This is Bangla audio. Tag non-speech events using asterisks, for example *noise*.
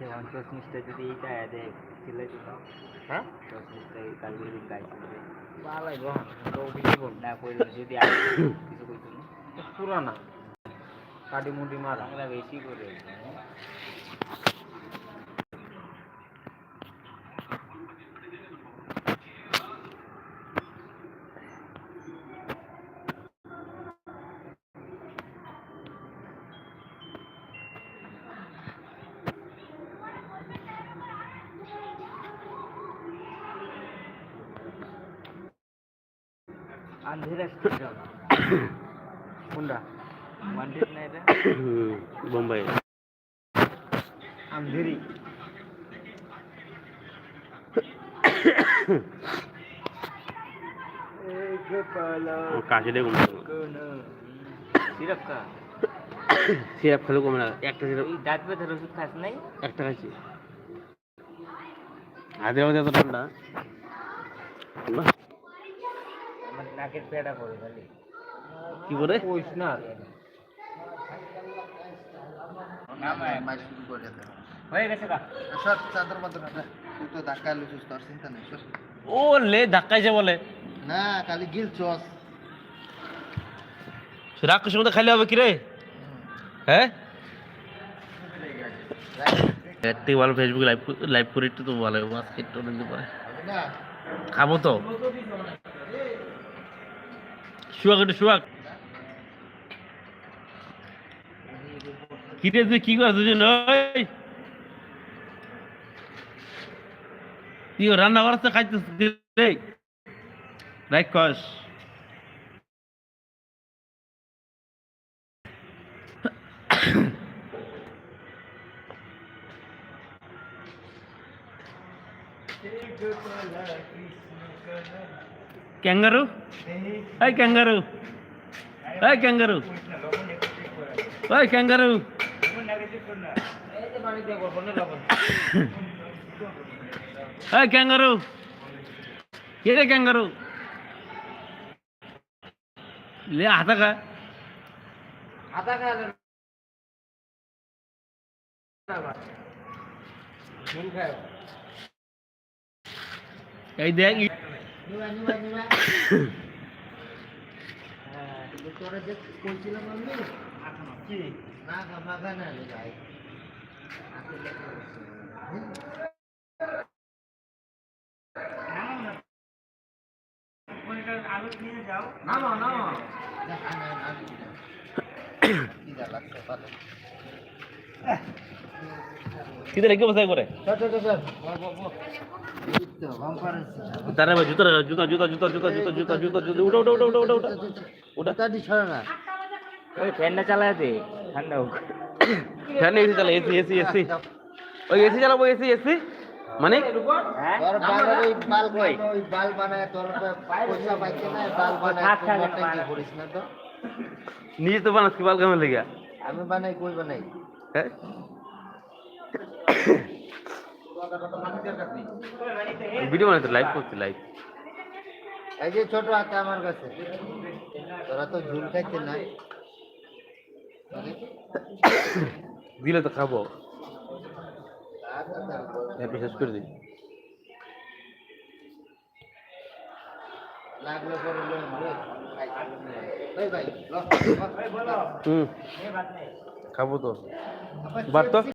যেমন টসমিসটা যদি এইটা দেয় দিলাম হ্যাঁ টসমিসটা এই কালকে যদি গাইছিল ভালোই বহন তো বল না কইলো যদি কিছু কইতো না। পুরানা। কাটি মুটি মারা বেশি করে *coughs* বোম্বাই। আমধেরি কাশি দিয়ে কমে সিরাপ খা। সিরাপ খেলে কমে না। একটা সিরাপ দাঁত ব্যথার ওষুধ খাস নাই? একটা খাচ্ছি এত ঠান্ডা। নাকের পেড়া পড়ে খালি। কি করে কইস না হয়ে গেছে কা ও লে ধাক্কাইছে বলে। না খালি গিল চস। রাক্ষসের মধ্যে খাইলে হবে কি রে? হ্যাঁ? এর থেকে ভালো ফেসবুকে লাইভ লাইভ করে একটু তো ভালো পরে। খাব তো। শুয়াক একটু শুয়াক কিরে তুই, কি করছিস নয় তুই রান্না করতে খাইতেছিস রে? রাইট কস। Take a ক্যাঙ্গারু এই ক্যাঙ্গারু এই ক্যাঙ্গারু ওই ক্যাঙ্গারু এই ক্যাঙ্গারু কে রে ক্যাঙ্গারু লে হাতা খা নুন খায় এই দেখ আলো নিয়ে যাও না না না দেখা না না কি লাগছে তাহলে চল চল তো বাম্পার তারে ভাই জুতা জুতা জুতা জুতা জুতা জুতা জুতা জুতা জুতা উঠা উঠা উঠা উঠা উঠা উঠা ওটা ওটা দি ছড়া না ওই ফ্যানটা চালায় দে ঠান্ডা হোক ফ্যান এসি চালা এসি এসি এসি ওই এসি চালাবো এসি এসি মানে হ্যাঁ তোর বালের ওই বাল কই ওই বাল বানায় তোর পয়সা পাইছে না বাল বানায় থাক, থাক, মোটে কি বানায়। করিস না তো নিজে তো বানাস কি বাল কামে লেগে আমি বানাই কই বানাই হ্যাঁ ভিডিও বানাতে লাইভ করছি লাইভ এই যে ছোট হাতে আমার কাছে। তোরা তো ঝুল খাইতে নাই দিলে তো খাব। শেষ করে দিই। লাগলে পরে লই আমরা খাই ভাই হুম। খাব তো। তো।